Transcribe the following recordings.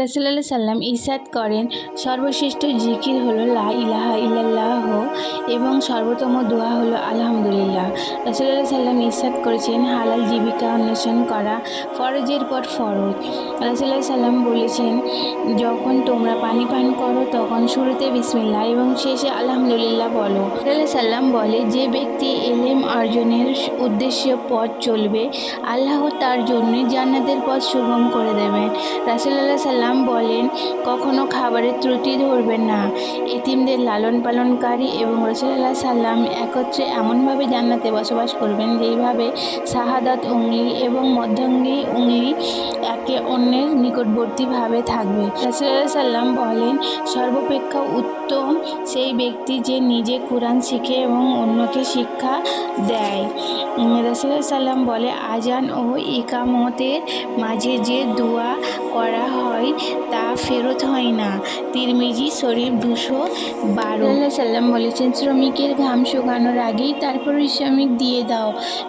রাসুল্লাহ সাল্লাম ইসাদ করেন, সর্বশ্রেষ্ঠ জিকির হলো লা ইলাহা ইল্লাল্লাহ এবং সর্বোত্তম দোয়া হলো আলহামদুলিল্লাহ। রাসুল্লাহ সাল্লাম ইসাদ করেছেন, হালাল জীবিকা অন্বেষণ করা ফরজের পর ফরজ। রাসুল্লাহ সাল্লাম বলেছেন, যখন তোমরা পানি পান করো, তখন শুরুতে বিসমিল্লাহ এবং শেষে আলহামদুলিল্লাহ বলো। রাসুল্লাহ সাল্লাম বলে, যে ব্যক্তি এলেম অর্জনের উদ্দেশ্য পথ চলবে, আল্লাহ তার জন্য জান্নাতের পথ সুগম করে দেবেন। রাসুল্লাহ সাল্লাম বলেন, কখনো খাবারের ত্রুটি ধরবেন না। এতিমদের লালন পালনকারী এবং রসুল্লাহ সাল্লাম একত্রে এমনভাবে জান্নাতে বসবাস করবেন যেইভাবে শাহাদাত উংলি এবং মধ্যাঙ্গী উংলি একে অন্যের নিকটবর্তীভাবে থাকবে। সাল্লাম বলেন, সর্বাপেক্ষা উত্তম সেই ব্যক্তি যে নিজে কোরআন শিখে এবং অন্যকে শিক্ষা দেয়। সাল্লাম বলে আজান ও ইকামতের মাঝে যে দোয়া করা হয় তা ফেরত হয় না। তিরমিজি শরীফ দুশো বারো। সাল্লাম বলেছেন, শ্রমিকের ঘাম শুকানোর আগেই তার পারিশ্রমিক দিয়ে দাও।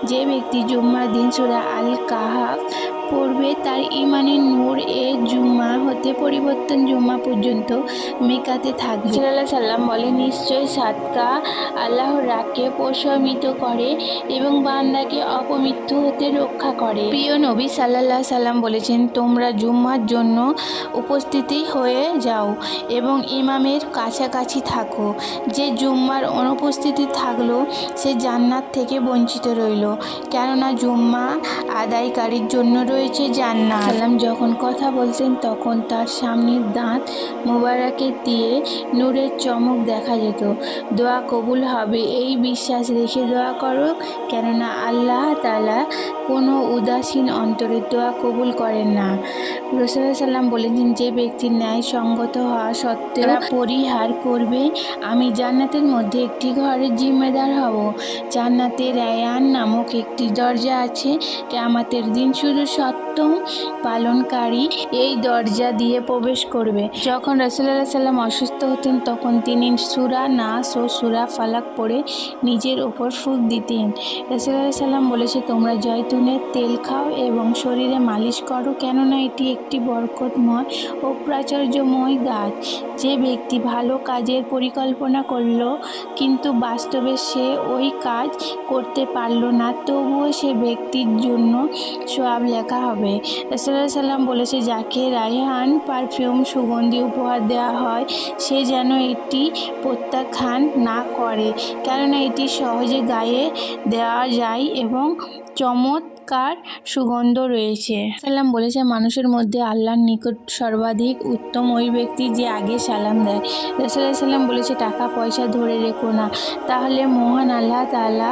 যে ব্যক্তি জুম্মার দিন সুরা আল কাহাফ পড়বে তার ইমানের নূর এ জুম্মা হতে পরিবর্তন জুম্মা পর্যন্ত মেকাতে থাকবে। সাল্লাহ সাল্লাম বলে নিশ্চয় সাদকা আল্লাহর রাগকে প্রশমিত করে এবং বান্দাকে অপমৃত্যু হতে রক্ষা করে। প্রিয় নবী সাল্লাহ সাল্লাম বলেছেন, তোমরা জুম্মার জন্য উপস্থিতি হয়ে যাও এবং ইমামের কাছাকাছি থাকো। যে জুম্মার অনুপস্থিতি থাকল, সে জান্নাত থেকে বঞ্চিত রইল। কেননা জুম্মা আদায়কারীর জন্য রয়েছে জান্নাত। সাল্লাম যখন কথা বলতেন তখন তার সামনের দাঁত মোবারকে দিয়ে নূরের চমক দেখা যেত। দোয়া কবুল হবে এই বিশ্বাস রেখে দোয়া করো কেননা আল্লাহ তালা কোনো উদাসীন অন্তরের দোয়া কবুল করেন না। রসুল্লাহ সাল্লাম বলেছেন যে ব্যক্তি ন্যায় সঙ্গত হওয়া সত্ত্বেও পরিহার করবে আমি জান্নাতের মধ্যে একটি ঘরের জিম্মেদার হব। জান্নাতের রায়ান নামক একটি দরজা আছে কেয়ামাতের দিন শুধু সত্য পালনকারী এই দরজা দিয়ে প্রবেশ করবে। যখন রসুল্লাহ সাল্লাম অসুস্থ হতেন, তখন তিনি সুরা নাস ও সুরা ফালাক পড়ে নিজের ওপর ফুক দিতেন। রসুল্লাহ সাল্লাম বলেছে, তোমরা জয়তুনের তেল খাও এবং শরীরে মালিশ করো, কেননা এটি একটি বরকতময় ও প্রাচুর্যময় গাছ। যে ব্যক্তি ভালো কাজের পরিকল্পনা করল, কিন্তু বাস্তবে সে ওই কাজ করতে পারল না, তবুও সে ব্যক্তির জন্য সোয়াব লেখা হবে। রসুল্লাহ সাল্লাম বলেছে, যাকে রায়হান পারফিউম সুগন্ধি উপহার দেওয়া হয়, সে যেন এটি প্রত্যাখ্যান না করে। কেননা এটি সহজে গায়ে দেওয়া যায় এবং চমৎকার সুগন্ধ রয়েছে। সাল্লাম বলেছে, মানুষের মধ্যে আল্লাহর নিকট সর্বাধিক উত্তম ওই ব্যক্তি যে আগে সালাম দেয়। রসুল্লাহ সাল্লাম বলেছে, টাকা, পয়সা ধরে রেখো না। তাহলে মহান আল্লাহ তালা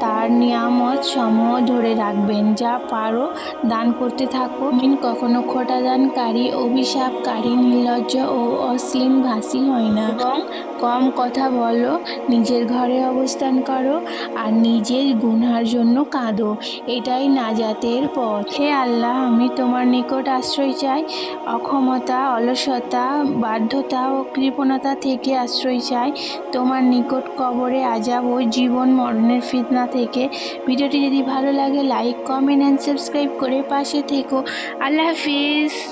তার নিয়ামত সমূহ ধরে রাখবেন। যা পারো দান করতে থাকো। মিন কখনো খোটা দানকারী অভিশাপকারী, নির্লজ্জ ও অশ্লীল ভাষী হয় না। এবং কম কথা বলো, নিজের ঘরে অবস্থান করো আর নিজের গুনহার জন্য কাঁদো। এটাই নাজাতের পথ। হে আল্লাহ, আমি তোমার নিকট আশ্রয় চাই, অক্ষমতা, অলসতা, বাধ্যতা ও কৃপণতা থেকে আশ্রয় চাই। তোমার নিকট কবরে আজাব ও জীবন মরণের ফিতনা থেকে। ভিডিওটি যদি ভালো লাগে, লাইক, কমেন্ট অ্যান্ড সাবস্ক্রাইব করে পাশে থেকো। আল্লাহ হাফিজ।